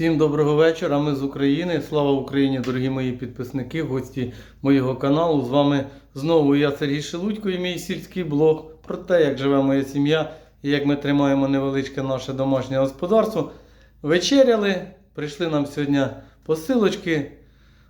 Всім доброго вечора. Ми з України. Слава Україні, дорогі мої підписники, гості моєго каналу. З вами знову я Сергій Шелудько і мій сільський блог про те, як живе моя сім'я і як ми тримаємо невеличке наше домашнє господарство. Вечеряли, прийшли нам сьогодні посилочки,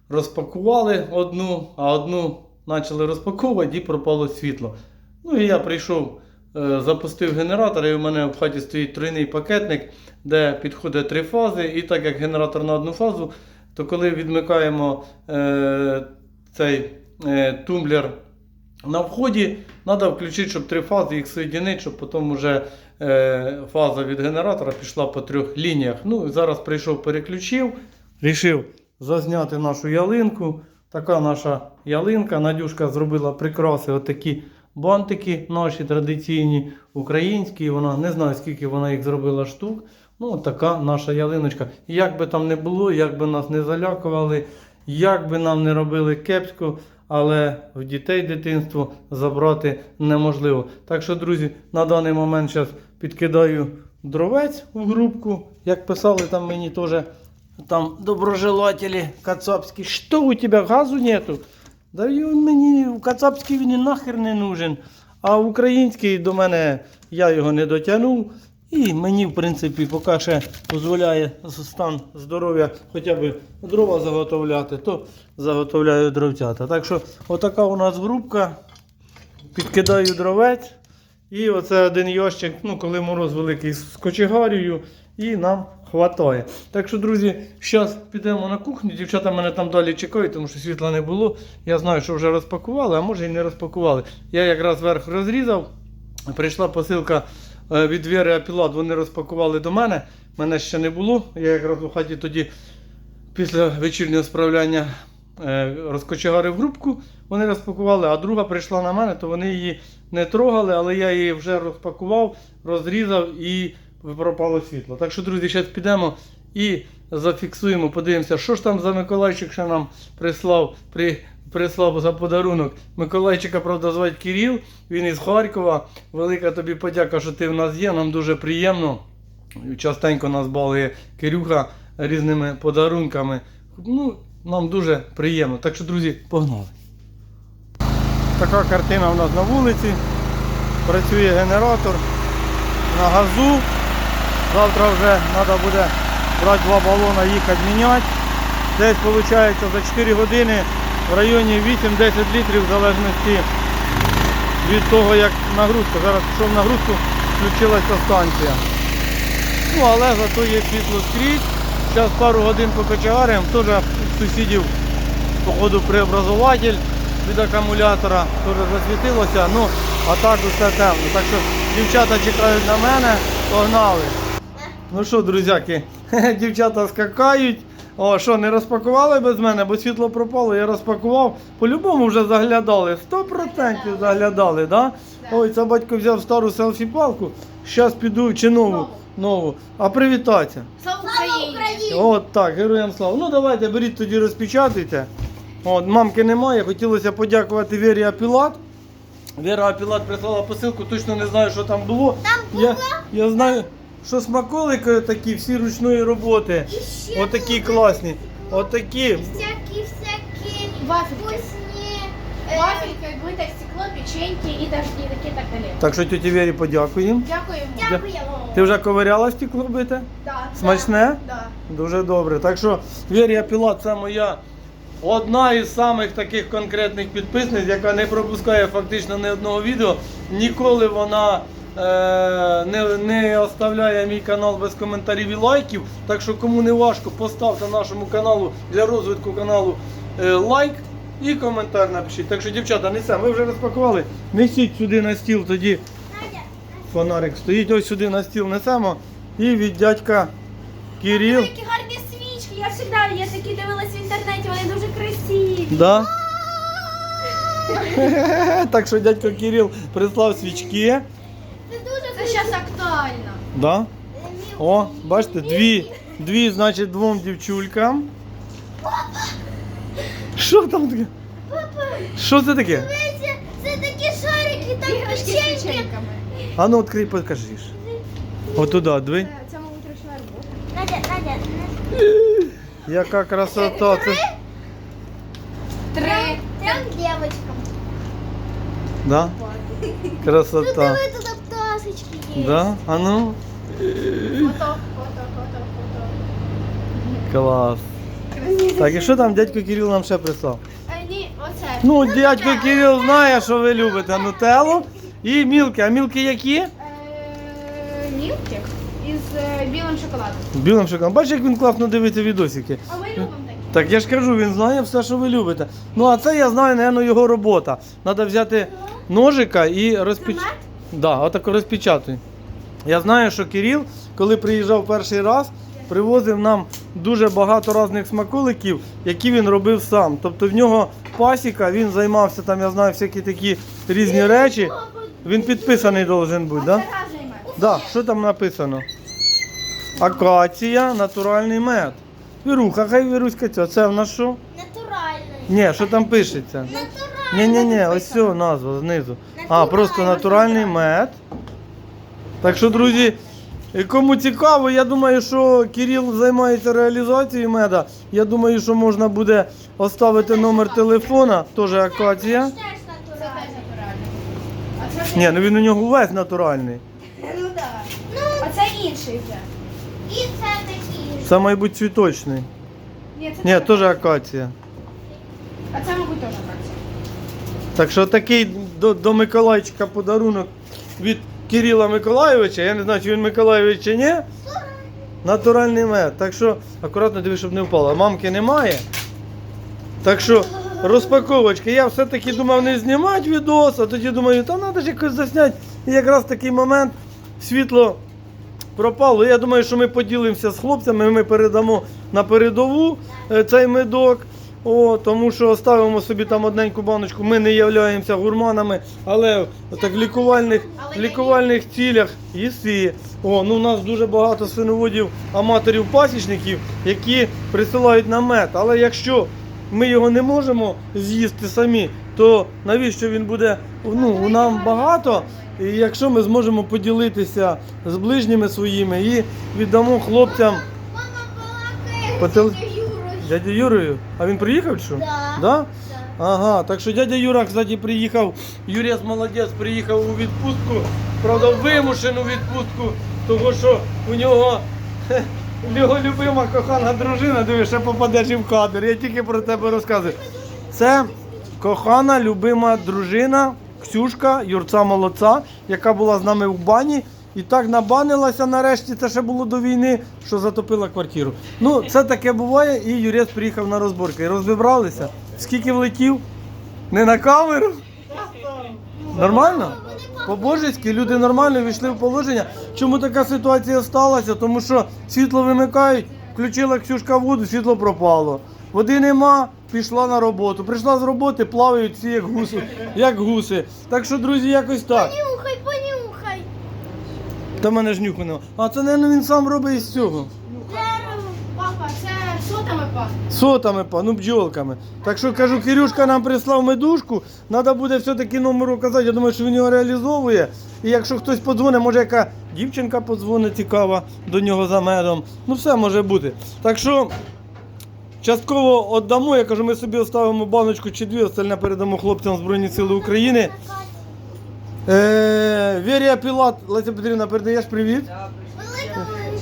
розпакували одну, а одну почали розпаковувати і пропало світло. Ну і я прийшов, запустив генератор, і у мене в хаті стоїть тройний пакетник, де підходить три фази. І так як генератор на одну фазу, то коли відмикаємо е, цей е, тумблер на вході, треба включити, щоб три фази їх соєдинити, щоб потім вже е, фаза від генератора пішла по трьох лініях. Ну, зараз прийшов, переключив, рішив зазняти нашу ялинку. Така наша ялинка. Надюшка зробила прикраси, отакі бантики наші традиційні, українські. Вона не знаю, скільки вона їх зробила штук. Ну, така наша ялиночка. Як би там не було, як би нас не залякували, як би нам не робили кепсько, але в дітей дитинство забрати неможливо. Так що, друзі, на даний момент зараз підкидаю дровець в грубку. Як писали там мені теж там доброжелателі кацапські, що у тебе газу нету? Да він мені кацапський він і нахер не нужен. А український до мене я його не дотягнув. І мені, в принципі, поки ще дозволяє стан здоров'я хоча б дрова заготовляти, то заготовляю дровцята. Так що отака у нас групка. Підкидаю дровець. І оце один ящик, ну коли мороз великий з кочегарію, і нам хватає. Так що, друзі, зараз підемо на кухню. Дівчата мене там далі чекають, тому що світла не було. Я знаю, що вже розпакували, а може і не розпакували. Я якраз верх розрізав. Прийшла посилка е, від Віри Апілат, вони розпакували до мене. Мене ще не було. Я якраз у хаті тоді після вечірнього справляння е, розкочегарив групку, вони розпакували, а друга прийшла на мене, то вони її не трогали, але я її вже розпакував, розрізав і пропало світло. Так що, друзі, зараз підемо і зафіксуємо, подивимося, що ж там за Миколайчик ще нам прислав. При... Прислав за подарунок Миколайчика, правда, звати Кирил, він із Харкова. Велика тобі подяка, що ти в нас є. Нам дуже приємно. Частенько нас балує Кирюха різними подарунками. Ну, нам дуже приємно. Так що, друзі, погнали. Така картина у нас на вулиці. Працює генератор на газу. Завтра вже треба буде брати два балона, їхати міняти. Десь виходить за 4 години в районі 8-10 літрів в залежності від того, як нагрузка. Зараз пішов нагрузку, включилася станція. Ну, але зато є світло скрізь. Зараз пару годин покочегаримо. Теж сусідів походу преобразователь від акумулятора теж засвітилося. Ну, а так усе темно. Так що дівчата чекають на мене, погнали. Ну що, друзяки, дівчата скакають. О, що, не розпакували без мене, бо світло пропало, я розпакував. По-любому вже заглядали. 100% заглядали, да? Ой, це батько взяв стару селфі-палку. Зараз піду чи нову. нову. А привітатися. Слава Україні! От так, героям слава. Ну давайте беріть тоді розпечатуйте. От, мамки немає. Хотілося подякувати Вірі Апілат. Віра Апілат прислала посилку, точно не знаю, що там було. Там Я, я знаю, що смаколики такі, всі ручної роботи. ще Отакі класні. Отакі. Всякі, всякі Вафельки. вкусні. е, Вафелька, битое стекло, печеньки і дожди, такі так далі. Так що тіті Вірі подякуємо. Дякуємо. Дякуємо. Ти вже ковиряла стекло бите? Да. Смачне? Да. Дуже добре. Так що Вірія Пілат це моя одна із самих таких конкретних підписниць, яка не пропускає фактично ні одного відео. Ніколи вона не, не оставляє мій канал без коментарів і лайків. Так що кому не важко, поставте нашому каналу для розвитку каналу е, лайк. І коментар напишіть. Так що, дівчата, несемо. Ви вже розпакували. Несіть сюди на стіл тоді. Фонарик стоїть ось сюди на стіл несемо. І від дядька Кирил. Які гарні свічки. Я завжди я такі дивилась в інтернеті, вони дуже красиві. Да? так що дядько Кирил прислав свічки. це дуже Це зараз актуально. Да? Мій О, бачите, дві, дві, значить, двом дівчулькам. Що там таке? Що це таке? Дивіться, це такі шарики, там Іграшки з печеньки. печеньками. А ну відкрий, покажи. Отуда, диви. Це, це мабуть, ручна робота. Надя, Надя, Яка красота. Це... Три. Трьом дівчаткам. Да? Ну Красота. диви, тут пташечки є. Да? А ну? Фото, фото, фото, фото. Клас. Так, і що там дядько Кирил нам ще прислав? А ні, оце. Ну, дядько Кирил знає, що ви любите нутеллу і мілки. А мілки які? Е, Мілкік із е, білим шоколадом. Білим шоколадом. Бачиш, як він класно дивиться відосики. А ми любимо такі. Так я ж кажу, він знає все, що ви любите. Ну а це я знаю, напевно, його робота. Треба взяти ножика і розпіч... Да, отак розпечатуй. Я знаю, що Кирил, коли приїжджав перший раз, привозив нам дуже багато різних смаколиків, які він робив сам. Тобто в нього пасіка, він займався там, я знаю, всякі такі різні речі. Він підписаний должен бути? Да? Да, що там написано? Акація, натуральний мед. Віруха, хай Віруська ця. Це в нас що? Натуральний. Ні, що там пишеться? Натуральний. Ні, ні, ні, ось все, назва знизу. А, просто натуральний мед. Так що, друзі, кому цікаво, я думаю, що Кирил займається реалізацією меда. Я думаю, що можна буде оставити номер телефона, теж акація. Ні, ну він у нього весь натуральний. Ну так. А це інший вже. І це такі. ж. Це, мабуть, цвіточний. Ні, це Ні, теж акація. А це, мабуть, теж акація. Так що такий до, до Миколайчика подарунок від Кирила Миколайовича. Я не знаю, чи він Миколайович чи ні. Натуральний мед. Так що акуратно дивись, щоб не впало. Мамки немає. Так що розпаковочка. Я все-таки думав не знімати відос, а тоді думаю, та треба ж якось засняти. І якраз такий момент світло пропало. Я думаю, що ми поділимося з хлопцями, ми передамо на передову е, цей медок. О, тому що ставимо собі там одненьку баночку. Ми не являємося гурманами, але так в лікувальних, лікувальних цілях їсти. О, ну у нас дуже багато свиноводів, аматорів пасічників, які присилають на мед. Але якщо ми його не можемо з'їсти самі, то навіщо він буде ну, у нам багато? І якщо ми зможемо поділитися з ближніми своїми і віддамо хлопцям Мама дядю Юрою. А він приїхав чи що? Да. Да? Да. Ага, так що дядя Юра, кстати, приїхав. Юрєс молодець, приїхав у відпустку. Правда, вимушену відпустку, тому що у нього його любима кохана дружина, диви, ще попадеш і в кадр. Я тільки про тебе розказую. Це кохана, любима дружина Ксюшка, Юрця Молодця, яка була з нами в бані. І так набанилася нарешті, це ще було до війни, що затопила квартиру. Ну, це таке буває, і Юрець приїхав на розборки. Розібралися. Скільки влетів? Не на камеру? Нормально? По-божеськи, люди нормально війшли в положення. Чому така ситуація сталася? Тому що світло вимикають, включила Ксюшка воду, світло пропало. Води нема, пішла на роботу. Прийшла з роботи, плавають всі як гуси. Як гуси. Так що, друзі, якось так. Та мене ж нюху нема. А це, мабуть, він сам робить із цього. Папа, це сотами пахне. Сотами, па, ну бджолками. Так що кажу, Кирюшка нам прислав медушку, треба буде все-таки номер указати. Я думаю, що він його реалізовує. І якщо хтось подзвонить, може яка дівчинка подзвонить цікава до нього за медом. Ну все може бути. Так що частково віддамо, я кажу, ми собі оставимо баночку чи дві, остальне передамо хлопцям Збройні Сили України. Е, Вірія Пілат, Леся Петрівна, передаєш привіт.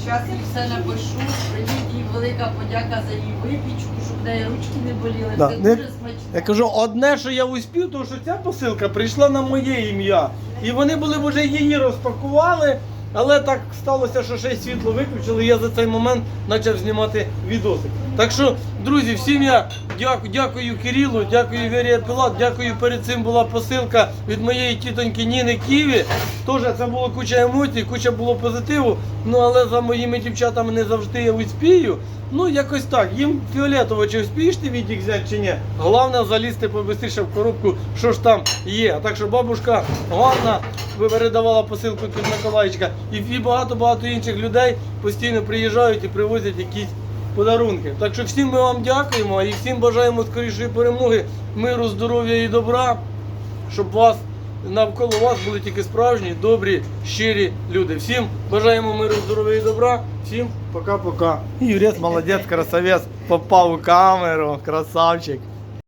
Зараз їй все напишу. Привіт, їй велика подяка за її випічку, щоб в неї ручки не боліли. Да. Це Не- дуже смачно. Я кажу, одне, що я успів, то що ця посилка прийшла на моє ім'я. І вони були б вже її розпакували, але так сталося, що ще й світло виключили. і Я за цей момент почав знімати відоси. Так що, друзі, всім я дякую, дякую Кирилу, дякую Вірія Пілат, дякую. Перед цим була посилка від моєї тітоньки Ніни Ківі. Теж це було куча емоцій, куча було позитиву. Ну але за моїми дівчатами не завжди я успію. Ну, якось так. Їм фіолетово, чи вспієш ти відік взяти чи ні. Головне залізти побистріше в коробку, що ж там є. А так що бабушка Ганна передавала посилку від Миколаїчка. І, і багато-багато інших людей постійно приїжджають і привозять якісь подарунки. Так що всім ми вам дякуємо і всім бажаємо скорішої перемоги, миру, здоров'я і добра, щоб вас. Навколо вас були тільки справжні, добрі, щирі люди. Всім бажаємо миру, здоров'я і добра. Всім пока-пока. Юрець молодець, красавець, попав у камеру, красавчик.